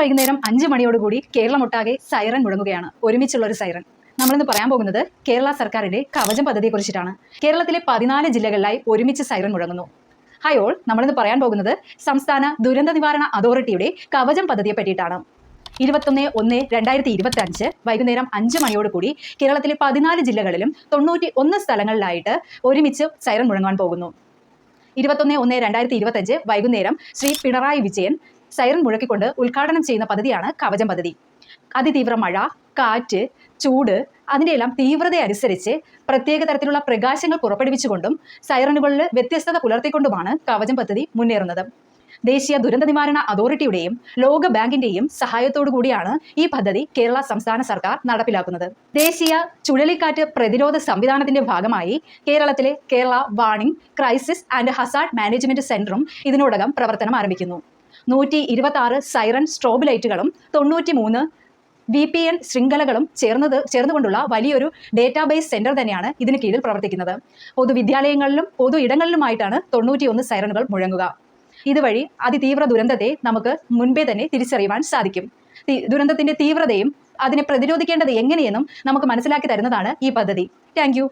വൈകുന്നേരം അഞ്ച് മണിയോടുകൂടി കേരളമൊട്ടാകെ സൈറൻ മുഴങ്ങുകയാണ്. ഒരുമിച്ചുള്ള ഒരു സൈറൻ നമ്മളിന്ന് പറയാൻ പോകുന്നത് കേരള സർക്കാരിന്റെ കവചം പദ്ധതിയെക്കുറിച്ചിട്ടാണ് കേരളത്തിലെ പതിനാല് ജില്ലകളിലായി ഒരുമിച്ച് സൈറൻ മുഴങ്ങുന്നു. ഹായ് ഓൾ നമ്മളിന്ന് പറയാൻ പോകുന്നത് സംസ്ഥാന ദുരന്ത നിവാരണ അതോറിറ്റിയുടെ കവചം പദ്ധതിയെ പറ്റിയിട്ടാണ്. ഇരുപത്തൊന്ന് ഒന്ന് രണ്ടായിരത്തി ഇരുപത്തി അഞ്ച് വൈകുന്നേരം അഞ്ച് മണിയോടുകൂടി കേരളത്തിലെ പതിനാല് ജില്ലകളിലും തൊണ്ണൂറ്റി ഒന്ന് സ്ഥലങ്ങളിലായിട്ട് ഒരുമിച്ച് സൈറൻ മുഴങ്ങാൻ പോകുന്നു. ഇരുപത്തൊന്ന് ഒന്ന് രണ്ടായിരത്തി ഇരുപത്തഞ്ച് വൈകുന്നേരം ശ്രീ പിണറായി വിജയൻ സൈറൻ മുഴക്കിക്കൊണ്ട് ഉദ്ഘാടനം ചെയ്യുന്ന പദ്ധതിയാണ് കവചം പദ്ധതി. അതിതീവ്ര മഴ കാറ്റ് ചൂട് അതിന്റെ എല്ലാം തീവ്രത അനുസരിച്ച് പ്രത്യേക തരത്തിലുള്ള പ്രകാശങ്ങൾ പുറപ്പെടുവിച്ചുകൊണ്ടും സൈറനുകളിൽ വ്യത്യസ്തത പുലർത്തിക്കൊണ്ടുമാണ് കവചം പദ്ധതി മുന്നേറുന്നത്. ദേശീയ ദുരന്ത നിവാരണ അതോറിറ്റിയുടെയും ലോക ബാങ്കിന്റെയും സഹായത്തോടു കൂടിയാണ് ഈ പദ്ധതി കേരള സംസ്ഥാന സർക്കാർ നടപ്പിലാക്കുന്നത്. ദേശീയ ചുഴലിക്കാറ്റ് പ്രതിരോധ സംവിധാനത്തിന്റെ ഭാഗമായി കേരളത്തിലെ Kerala warning crisis and hazard management സെന്ററും ഇതിനോടകം പ്രവർത്തനം ആരംഭിക്കുന്നു. നൂറ്റി ഇരുപത്തി ആറ് സൈറൺ സ്ട്രോബ് ലൈറ്റുകളും തൊണ്ണൂറ്റി മൂന്ന് വി പി എൻ ശൃംഖലകളും ചേർന്നത് ചേർന്നുകൊണ്ടുള്ള വലിയൊരു ഡേറ്റാബേസ് സെന്റർ തന്നെയാണ് ഇതിന് കീഴിൽ പ്രവർത്തിക്കുന്നത്. പൊതുവിദ്യാലയങ്ങളിലും പൊതു ഇടങ്ങളിലുമായിട്ടാണ് തൊണ്ണൂറ്റിയൊന്ന് സൈറണുകൾ മുഴങ്ങുക. ഇതുവഴി അതിതീവ്ര ദുരന്തത്തെ നമുക്ക് മുൻപേ തന്നെ തിരിച്ചറിയുവാൻ സാധിക്കും. ദുരന്തത്തിന്റെ തീവ്രതയും അതിനെ പ്രതിരോധിക്കേണ്ടത് എങ്ങനെയെന്നും നമുക്ക് മനസ്സിലാക്കി തരുന്നതാണ് ഈ പദ്ധതി. താങ്ക്